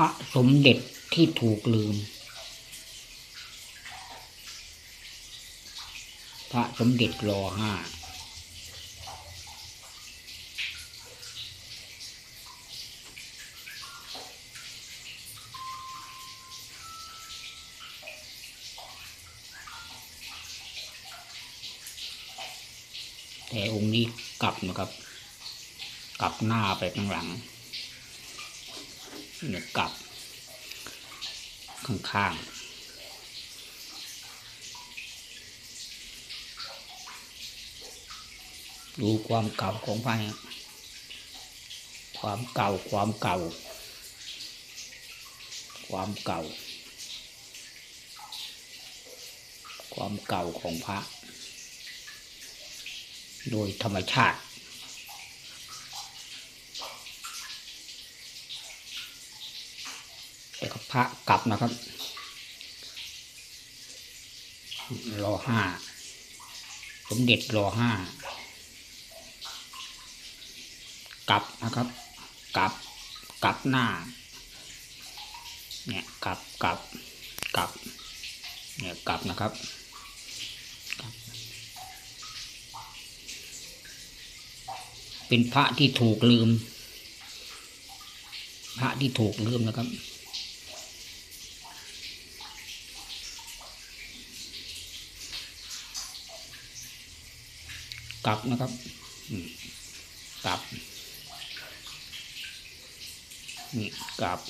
ระสมเด็จที่ถูกลืม พระสมเด็จรอห้าแต่องค์นี้กลับนะครับ กลับหน้าไปข้างหลัง เนี่ยกลับ ข้างๆดูความเก่าของพระความเก่า ความเก่า ความเก่า ความเก่าของพระ โดยธรรมชาติ แต่ก็ พระกลับนะครับรอห้าสมเด็จรอห้ากลับนะครับกลับกลับหน้า เนี่ยกลับกลับกลับ เนี่ยกลับนะครับเป็นพระที่ถูกลืม พระที่ถูกลืมนะครับ กับนะครับกับนี่กับ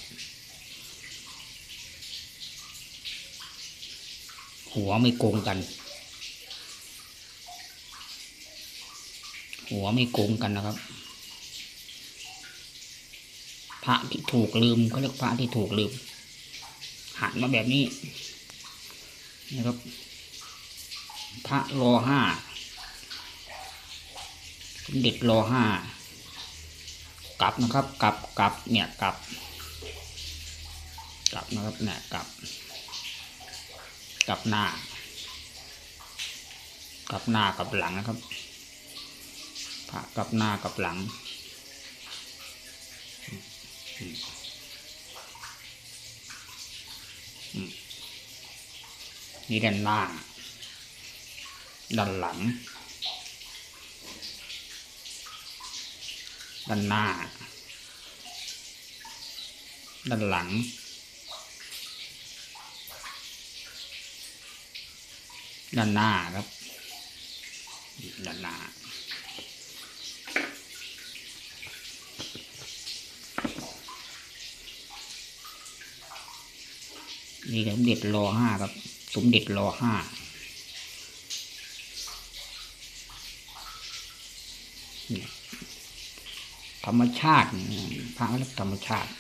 หัวไม่โกงกัน หัวไม่โกงกันนะครับ พระที่ถูกลืมเขาเรียกพระที่ถูกลืม หันมาแบบนี้นะครับ พระรอห้า เด็จรอห้ากลับนะครับกลับกลับเนี่ยกลับ กลับนะครับเนี่ยกลับ กลับหน้า กลับหน้ากลับหลังนะครับพระกลับหน้ากลับหลังอืมอืมนี่ด้านหน้าด้านหลัง ด้านหน้า ด้านหลัง ด้านหน้าครับ ด้านหน้านี่สมเด็จรอห้าครับ สมเด็จรอห้า ธรรมชาติพระเรียกธรรมชาติ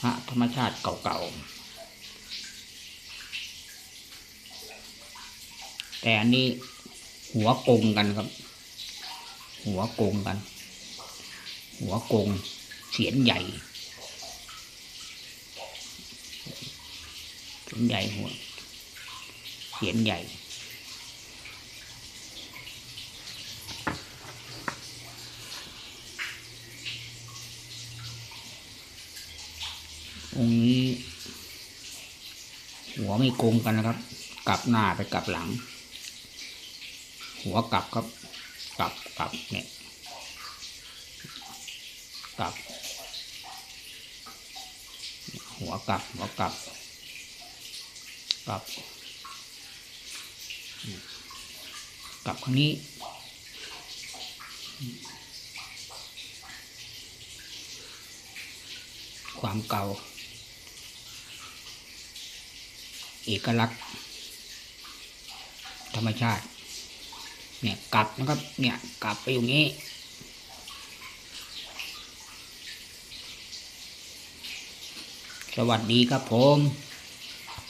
พระธรรมชาติเก่าๆ แต่อันนี้หัวกงกันครับ หัวกงกัน หัวกงเสียนใหญ่เสียนใหญ่หัวเสียนใหญ่ องค์นี้ หัวไม่โกงกันนะครับ กลับหน้าไปกลับหลัง หัวกลับครับ กลับกลับเนี่ยกลับ หัวกลับ หัวกลับ กลับ กลับครั้งนี้ความเก่า เอกลักษณ์ ธรรมชาติ เนี่ยกลับนะครับ เนี่ยกลับไปอย่างนี้ สวัสดีครับผม